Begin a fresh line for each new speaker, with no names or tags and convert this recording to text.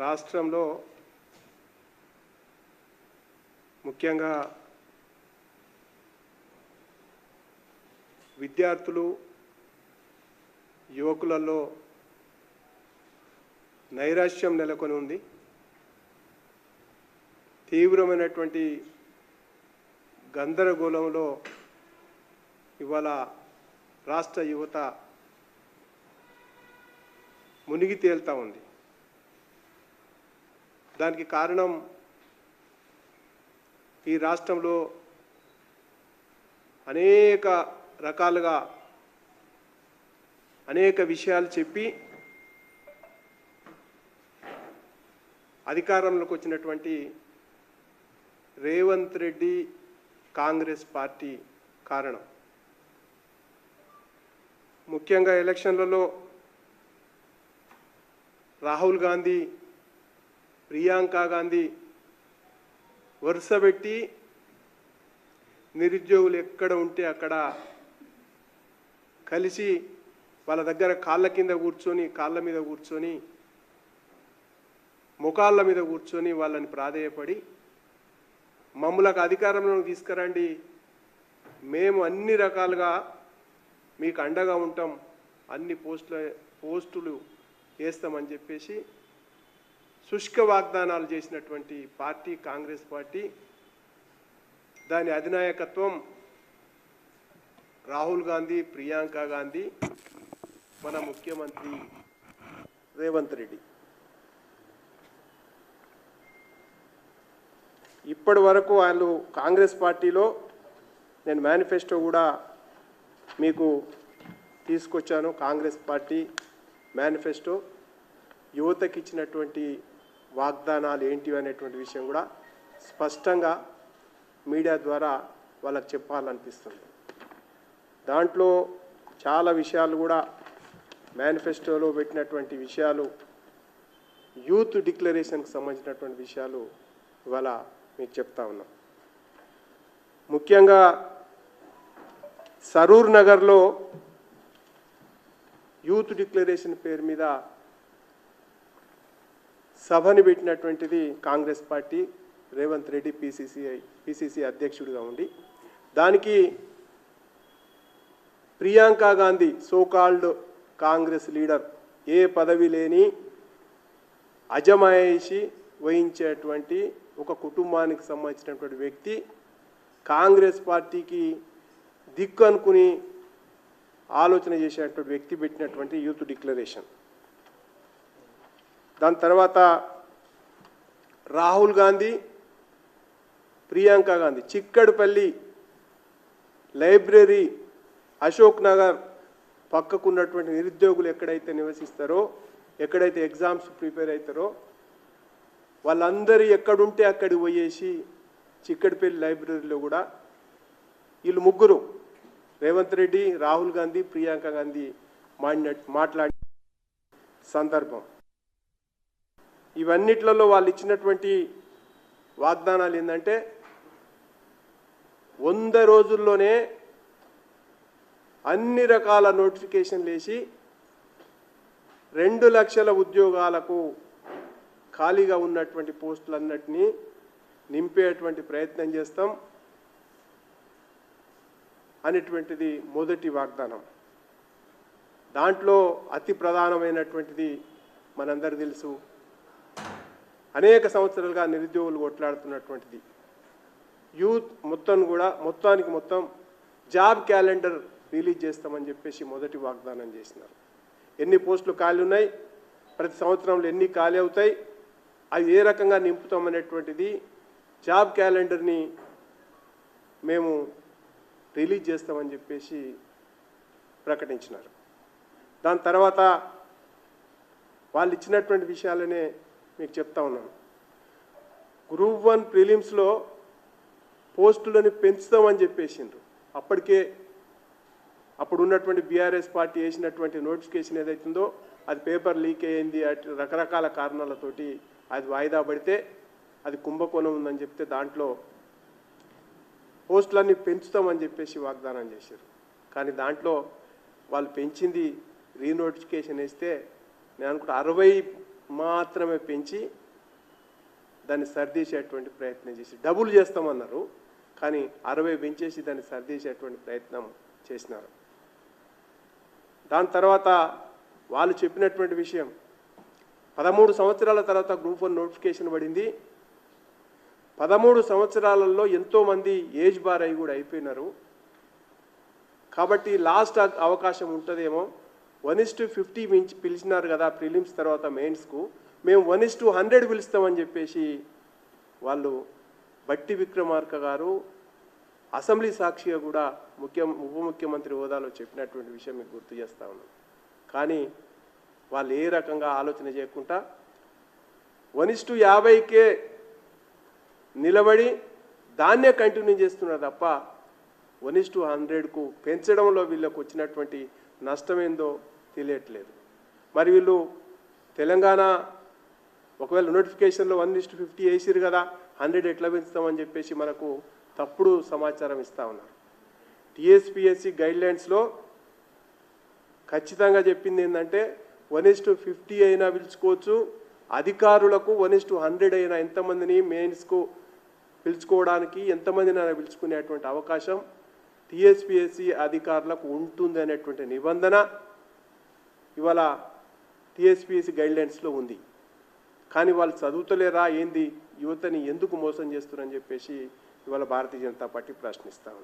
రాష్ట్రంలో ముఖ్యంగా విద్యార్థులు యువకులలో నైరాశ్యం నెలకొని ఉంది. తీవ్రమైనటువంటి గందరగోళంలో ఇవాళ రాష్ట్ర యువత మునిగి తేలుతూ ఉంది. దానికి కారణం ఈ రాష్ట్రంలో అనేక రకాలుగా అనేక విషయాలు చెప్పి అధికారంలోకి వచ్చినటువంటి రేవంత్ రెడ్డి కాంగ్రెస్ పార్టీ కారణం. ముఖ్యంగా ఎలక్షన్లలో రాహుల్ గాంధీ ప్రియాంక గాంధీ వరుసపెట్టి నిరుద్యోగులు ఎక్కడ ఉంటే అక్కడ కలిసి వాళ్ళ దగ్గర కాళ్ళ కింద కూర్చొని కాళ్ళ మీద కూర్చొని ముఖాళ్ళ మీద కూర్చొని వాళ్ళని ప్రాధేయపడి మమ్మలకు అధికారంలోకి తీసుకురండి. మేము అన్ని రకాలుగా మీకు అండగా ఉంటాం. అన్ని పోస్టుల పోస్టులు వేస్తామని చెప్పేసి శుష్క వాగ్దానాలు చేసినటువంటి పార్టీ కాంగ్రెస్ పార్టీ దాని అధినాయకత్వం రాహుల్ గాంధీ ప్రియాంక గాంధీ మన ముఖ్యమంత్రి రేవంత్ రెడ్డి. ఇప్పటి వరకు వాళ్ళు కాంగ్రెస్ పార్టీలో నేను మేనిఫెస్టో కూడా మీకు తీసుకొచ్చాను. కాంగ్రెస్ పార్టీ మేనిఫెస్టో యువతకి ఇచ్చినటువంటి వాగ్దానాలు ఏంటివి అనేటువంటి విషయం కూడా స్పష్టంగా మీడియా ద్వారా వాళ్ళకి చెప్పాలనిపిస్తుంది. దాంట్లో చాలా విషయాలు కూడా మేనిఫెస్టోలో పెట్టినటువంటి విషయాలు యూత్ డిక్లరేషన్కి సంబంధించినటువంటి విషయాలు ఇవాళ మీకు చెప్తా ఉన్నాం. ముఖ్యంగా సరూర్ నగర్లో యూత్ డిక్లరేషన్ పేరు మీద సభని పెట్టినటువంటిది Congress party Revanth Reddy PCCI PCC అధ్యక్షుడిగా ఉండి దానికి Priyanka Gandhi so called Congress leader ఏ పదవి లేని అజమాయిషి వహించేటువంటి ఒక కుటుంబానికి సంబంధించినటువంటి వ్యక్తి కాంగ్రెస్ పార్టీకి దిక్కు అనుకుని ఆలోచన చేసేటువంటి వ్యక్తి పెట్టినటువంటి యూత్ డిక్లరేషన్. దాని తర్వాత రాహుల్ గాంధీ ప్రియాంక గాంధీ చిక్కడపల్లి లైబ్రరీ అశోక్ నగర్ పక్కకున్నటువంటి నిరుద్యోగులు ఎక్కడైతే నివసిస్తారో ఎక్కడైతే ఎగ్జామ్స్ ప్రిపేర్ అవుతారో వాళ్ళందరూ ఎక్కడుంటే అక్కడికి పోయేసి చిక్కడపల్లి లైబ్రరీలో కూడా వీళ్ళు ముగ్గురు రేవంత్ రెడ్డి రాహుల్ గాంధీ ప్రియాంక గాంధీ మాడిన మాట్లాడి సందర్భం. ఇవన్నిట్లలో వాళ్ళు ఇచ్చినటువంటి వాగ్దానాలు ఏంటంటే వంద రోజుల్లోనే అన్ని రకాల నోటిఫికేషన్లు వేసి రెండు లక్షల ఉద్యోగాలకు ఖాళీగా ఉన్నటువంటి పోస్టులన్నిటినీ నింపేటువంటి ప్రయత్నం చేస్తాం అనేటువంటిది మొదటి వాగ్దానం. దాంట్లో అతి ప్రధానమైనటువంటిది మనందరికి తెలుసు అనేక సంవత్సరాలుగా నిరుద్యోగులు కొట్లాడుతున్నటువంటిది. యూత్ మొత్తం కూడా మొత్తానికి మొత్తం జాబ్ క్యాలెండర్ రిలీజ్ చేస్తామని చెప్పేసి మొదటి వాగ్దానం చేసినారు. ఎన్ని పోస్టులు ఖాళీ ఉన్నాయి? ప్రతి సంవత్సరంలో ఎన్ని ఖాళీ అవుతాయి? అవి ఏ రకంగా నింపుతామనేటువంటిది జాబ్ క్యాలెండర్ని మేము రిలీజ్ చేస్తామని చెప్పేసి ప్రకటించినారు. దాని తర్వాత వాళ్ళు ఇచ్చినటువంటి విషయాలనే మీకు చెప్తా ఉన్నాను. గ్రూప్ వన్ ప్రిలిమ్స్లో పోస్టులని పెంచుతామని చెప్పేసిండ్రు. అప్పటికే అప్పుడు ఉన్నటువంటి బీఆర్ఎస్ పార్టీ వేసినటువంటి నోటిఫికేషన్ ఏదైతుందో అది పేపర్ లీక్ అయ్యింది. అటు రకరకాల కారణాలతోటి అది వాయిదా పడితే అది కుంభకోణం ఉందని చెప్తే దాంట్లో పోస్టులన్నీ పెంచుతామని చెప్పేసి వాగ్దానం చేశారు. కానీ దాంట్లో వాళ్ళు పెంచింది రీనోటిఫికేషన్ వేస్తే నేను అనుకుంటా అరవై మాత్రమే పెంచి దాన్ని సర్దేసేటువంటి ప్రయత్నం చేసి డబుల్ చేస్తామన్నారు కానీ అరవై పెంచేసి దాన్ని సర్దేసేటువంటి ప్రయత్నం చేసినారు. దాని తర్వాత వాళ్ళు చెప్పినటువంటి విషయం పదమూడు సంవత్సరాల తర్వాత గ్రూప్ వన్ నోటిఫికేషన్ పడింది. పదమూడు సంవత్సరాలలో ఎంతోమంది ఏజ్ బార్ అయి కూడా అయిపోయినారు. కాబట్టి లాస్ట్ అవకాశం ఉంటుందేమో వన్ ఇస్ టు ఫిఫ్టీ మించి పిలిచినారు కదా ప్రిలిమ్స్ తర్వాత మెయిన్స్కు మేము వన్ ఇస్ టు హండ్రెడ్ పిలుస్తామని చెప్పేసి వాళ్ళు బట్టి విక్రమార్క గారు అసెంబ్లీ సాక్షిగా కూడా ముఖ్య ఉప ముఖ్యమంత్రి హోదాలో చెప్పినటువంటి విషయం మీకు గుర్తు చేస్తా ఉన్నాం. కానీ వాళ్ళు ఏ రకంగా ఆలోచన చేయకుండా వన్ ఇస్ టు యాభైకే నిలబడి దాన్నే కంటిన్యూ చేస్తున్నారు తప్ప వన్ ఇస్ టు హండ్రెడ్కు పెంచడంలో వీళ్ళకు వచ్చినటువంటి నష్టమేందో తెలియట్లేదు. మరి వీళ్ళు తెలంగాణ ఒకవేళ నోటిఫికేషన్లో వన్ ఇస్ట్ ఫిఫ్టీ వేసిరు కదా హండ్రెడ్ ఎట్లా పెంచుతామని చెప్పేసి మనకు తప్పుడు సమాచారం ఇస్తా ఉన్నారు. టీఎస్పిఎస్సి గైడ్లైన్స్లో ఖచ్చితంగా చెప్పింది ఏంటంటే వన్ ఇస్ టు ఫిఫ్టీ అయినా పిలుచుకోవచ్చు అధికారులకు వన్ ఇస్ టు హండ్రెడ్ అయినా ఎంతమందిని మెయిన్స్కు పిలుచుకోవడానికి ఎంతమందిని అయినా పిలుచుకునేటువంటి అవకాశం టీఎస్పిఎస్సి అధికారులకు ఉంటుంది అనేటువంటి నిబంధన ఇవాళ టీఎస్పీఎస్సీ గైడ్లైన్స్లో ఉంది. కానీ వాళ్ళు చదువుతలేరా ఏంది? యువతని ఎందుకు మోసం చేస్తున్నారని చెప్పేసి ఇవాళ భారతీయ జనతా పార్టీ ప్రశ్నిస్తూ ఉంది.